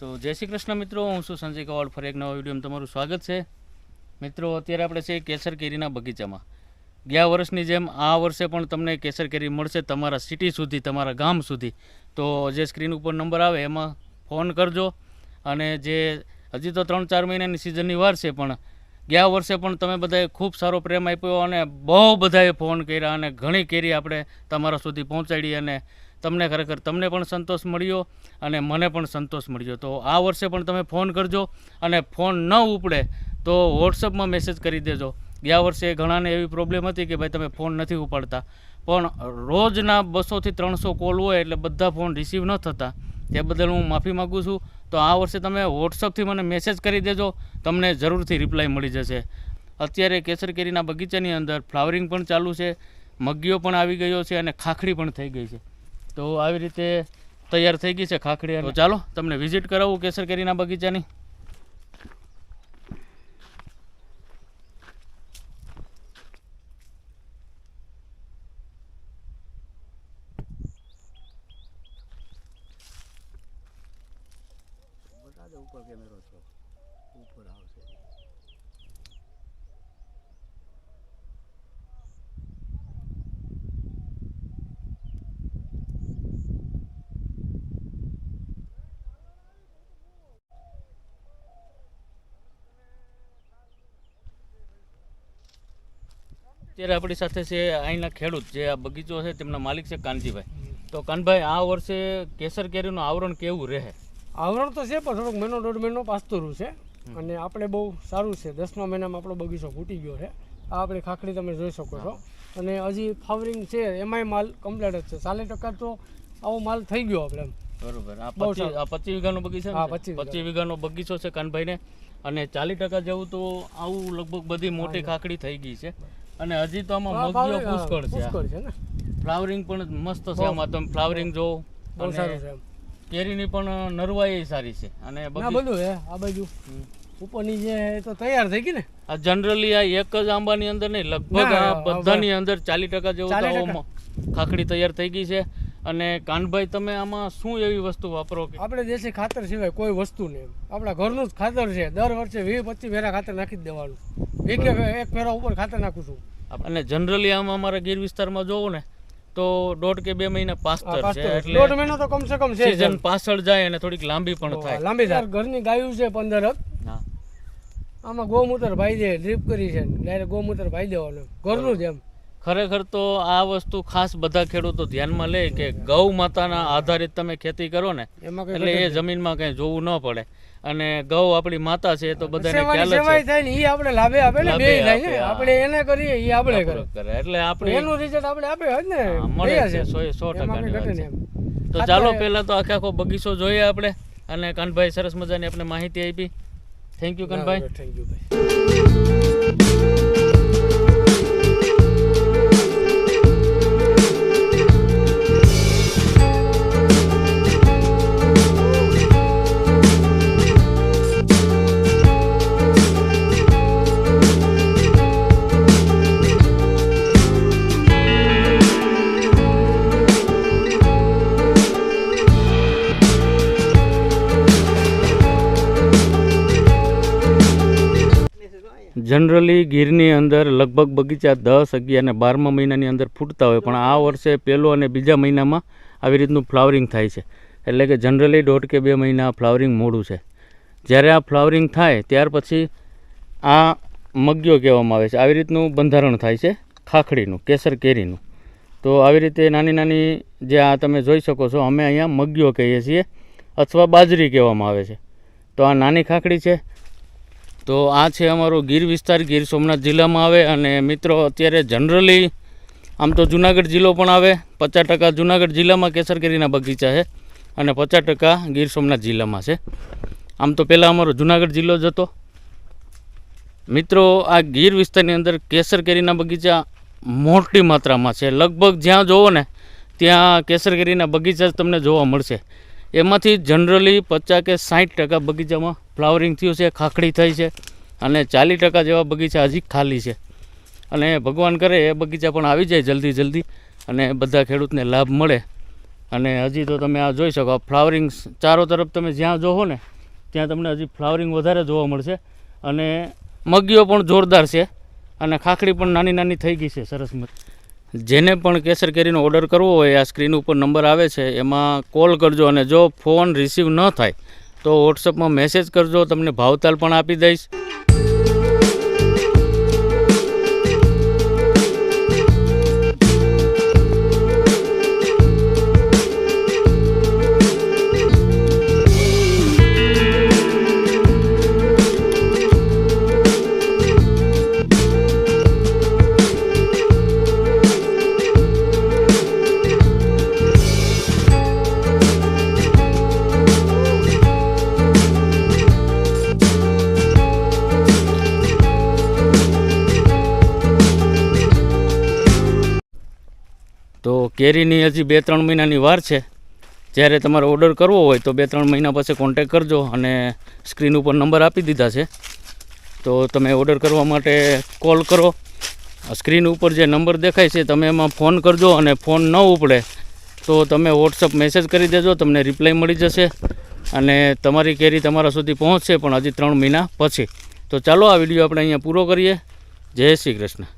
તો જય શ્રી કૃષ્ણ મિત્રો, હું છું સંજય કવાડ. ફરી એક નવા વિડીયોમાં તમારું સ્વાગત છે. મિત્રો, અત્યારે આપણે છે કેસર કેરીના બગીચામાં. ગયા વર્ષની જેમ આ વર્ષે પણ તમને કેસર કેરી મળશે તમારા સિટી સુધી, તમારા ગામ સુધી. તો જે સ્ક્રીન ઉપર નંબર આવે એમાં ફોન કરજો. અને જે હજી તો ત્રણ ચાર મહિનાની સિઝનની વાર છે પણ ગયા વર્ષે પણ તમે બધાએ ખૂબ સારો પ્રેમ આપ્યો અને બહુ બધાએ ફોન કર્યા અને ઘણી કેરી આપણે તમારા સુધી પહોંચાડી અને તમને ખરેખર તમને પણ સંતોષ મળ્યો અને મને પણ સંતોષ મળ્યો. તો આ વર્ષે પણ તમે ફોન કરજો અને ફોન ન ઉપડે તો વોટ્સઅપમાં મેસેજ કરી દેજો. ગયા વર્ષે ઘણાને એવી પ્રોબ્લેમ હતી કે ભાઈ તમે ફોન નથી ઉપાડતા. પણ રોજના બસોથી ત્રણસો કોલ હોય એટલે બધા ફોન રિસીવ ન થતા. તે બદલ હું માફી માગું છું. તો આ વર્ષે તમે વોટ્સઅપથી મને મેસેજ કરી દેજો. તમને જરૂરથી રિપ્લાય મળી જશે. અત્યારે કેસર કેરીના બગીચાની અંદર ફ્લાવરિંગ પણ ચાલુ છે. મગીઓ પણ આવી ગયો છે અને ખાખડી પણ થઈ ગઈ છે. તો આવી રીતે તૈયાર થઈ ગઈ છે ખાખડી તો ચાલો તમને વિઝિટ કરાવું કેસર કેરીના બગીચાની ઉપર કેમેરો છો. ઉપર આવશે. અત્યારે આપણી સાથે છે અહીંના ખેડૂત જે આ બગીચો છે તેમના માલિક છે કાનજીભાઈ. તો કાનભાઈ આ વર્ષે કેસર કેરીનું આવરણ કેવું રહે? આવરણ તો છે પણ થોડોક મહિનો દોઢ મહિનો પાસ્તોરું છે. અને આપણે બહુ સારું છે. દસમા મહિનામાં આપણો બગીચો ફૂટી ગયો છે. આ આપણી ખાખડી તમે જોઈ શકો છો. અને હજી ફાવરિંગ છે એમાંય માલ કમ્પ્લીટ જ છે. ચાલીસ ટકા તો આવો માલ થઈ ગયો આપણે એમ. બરોબર. આ પચીસ આ પચીસ વીઘાનો બગીચો હા, છે 25 પચીસ વીઘાનો બગીચો છે કાનભાઈને. અને ચાલીસ ટકા જેવું તો આવું લગભગ બધી મોટી ખાખડી થઈ ગઈ છે. અને હજી તો આમાં આ મગીઓ પુષ્કળ છે. પુષ્કળ છે ને? ફ્લાવરિંગ પણ મસ્ત છે આમાં તમે ફ્લાવરિંગ જો બહુ સારું છે કેરીની પણ નરવાઈ સારી છે. અને બધું હે આ બાજુ. ઉપરની જે તો તૈયાર થઈ ગઈ ને? આ જનરલી આ એક જ આંબાની અંદર નહીં લગભગ આ બધાની અંદર ચાલીસ ટકા જેવું તો 40% આવો મ- ખાખડી તૈયાર થઈ ગઈ છે. અને કાનભાઈ તમે આમાં શું એવી વસ્તુ વાપરો કે? આપણે દેશી ખાતર સિવાય કોઈ વસ્તુ નહીં એમ. આપણા ઘરનું જ ખાતર છે. દર વર્ષે વીસ પચીસ ફેરા ખાતર નાખી જ દેવાનું. એક એક ફેરા ઉપર ખાતર નાખું છું. અને જનરલી આમ અમારા ગીર વિસ્તારમાં જોવો ને તો દોઢ કે બે મહિના પાસ્તર છે એટલે દોઢ મહિનો તો કમસે કમ છે સીઝન. પાછળ જાય અને થોડીક લાંબી પણ થાય. લાંબી થાય. ઘરની ગાયું છે પંદર આમાં ગૌમૂત્ર ભાઈ દે ડ્રીપ કરી છે ડાયરેક્ટ ગૌમૂત્ર ભાઈ દેવાનું ઘરનું જ એમ. ખરેખર તો આ વસ્તુ ખાસ બધા ખેડૂતો ધ્યાનમાં લે કે ગૌ માતાના આધારિત તમે ખેતી કરો ને એટલે એ જમીનમાં કઈ જોવું ન પડે. અને ગૌ આપણી માતા છે તો બધાને ખ્યાલ છે. ને આપણે લાભે આપે ને બે થાય ને. આપે, હા. આપણે એને કરીએ એ આપણે કરે. એટલે આપણે એનું રિઝલ્ટ આપણે આપે ને? મળે છે તો ચાલો પહેલા તો આખે આખો બગીચો જોઈએ આપણે. અને કાનભાઈ સરસ મજાની આપણે માહિતી આપી. Thank you Kanbhai. Thank you ભાઈ. જનરલી ગીરની અંદર લગભગ બગીચા દસ, અગિયાર અને બારમા મહિનાની અંદર ફૂટતા હોય, પણ આ વર્ષે પહેલો અને બીજા મહિનામાં આવી રીતનું ફ્લાવરિંગ થાય છે. એટલે કે જનરલી દોઢ કે બે મહિના ફ્લાવરિંગ મોડું છે. જ્યારે આ ફ્લાવરિંગ થાય, ત્યાર પછી આ મગ્યો કહેવામાં આવે છે. આવી રીતનું બંધારણ થાય છે, ખાખડીનું, કેસર કેરીનું. તો આવી રીતે નાની નાની જે આ તમે જોઈ શકો છો, અમે અહીંયા મગ્યો કહીએ છીએ, અથવા બાજરી કહેવામાં આવે છે. તો આ નાની ખાખડી છે તો આ છે અમારો ગીર વિસ્તાર, ગીર સોમનાથ જિલ્લામાં આવે અને મિત્રો અત્યારે જનરલી આમ તો જુનાગઢ જિલ્લો પણ આવે, પચાસ ટકા જુનાગઢ જિલ્લામાં કેસર કેરીના બગીચા છે અને પચાસ ટકા ગીર સોમનાથ જિલ્લામાં છે. આમ તો પહેલાં અમારો જુનાગઢ જિલ્લો જ હતો. મિત્રો આ ગીર વિસ્તારની અંદર કેસર કેરીના બગીચા મોટી માત્રામાં છે. લગભગ જ્યાં જોવો ને, ત્યાં કેસર કેરીના બગીચા જ તમને જોવા મળશે. એમાંથી જનરલી પચાસ કે સાઠ ટકા બગીચામાં ફ્લાવરિંગ થયું છે, ખાખડી થઈ છે અને ચાલીસ ટકા જેવા બગીચા હજી ખાલી છે. અને ભગવાન કરે એ બગીચા પણ આવી જાય જલ્દી જલ્દી અને બધા ખેડૂતને લાભ મળે. અને હજી તો તમે આ જોઈ શકો ફ્લાવરિંગ ચારો તરફ તમે જ્યાં જોવો ને, ત્યાં તમને હજી ફ્લાવરિંગ વધારે જોવા મળશે. અને મગીઓ પણ જોરદાર છે અને ખાખડી પણ નાની નાની થઈ ગઈ છે, સરસ મત જેને પણ કેસર કેરીનો ઓર્ડર કરવો હોય, આ સ્ક્રીન ઉપર નંબર આવે છે, એમાં કોલ કરજો અને જો ફોન રિસીવ ન થાય, તો વોટ્સઅપમાં મેસેજ કરજો, તમને ભાવતાલ પણ આપી દઈશ. તો કેરીની હજી બે, ત્રણ મહિનાની વાર છે. જ્યારે તમારે ઓર્ડર કરવો હોય તો બે, ત્રણ મહિના પછી કોન્ટેક કરજો અને સ્ક્રીન ઉપર નંબર આપી દીધા છે. તો તમે ઓર્ડર કરવા માટે કોલ કરો. સ્ક્રીન ઉપર જે નંબર દેખાય છે તમે એમાં ફોન કરજો અને ફોન ન ઉપડે તો તમે વોટ્સઅપ મેસેજ કરી દેજો, તમને રિપ્લાય મળી જશે અને તમારી કેરી તમારા સુધી પહોંચશે પણ હજી ત્રણ મહિના પછી. તો ચાલો આ વીડિયો આપણે અહીંયા પૂરો કરીએ. જય શ્રી કૃષ્ણ.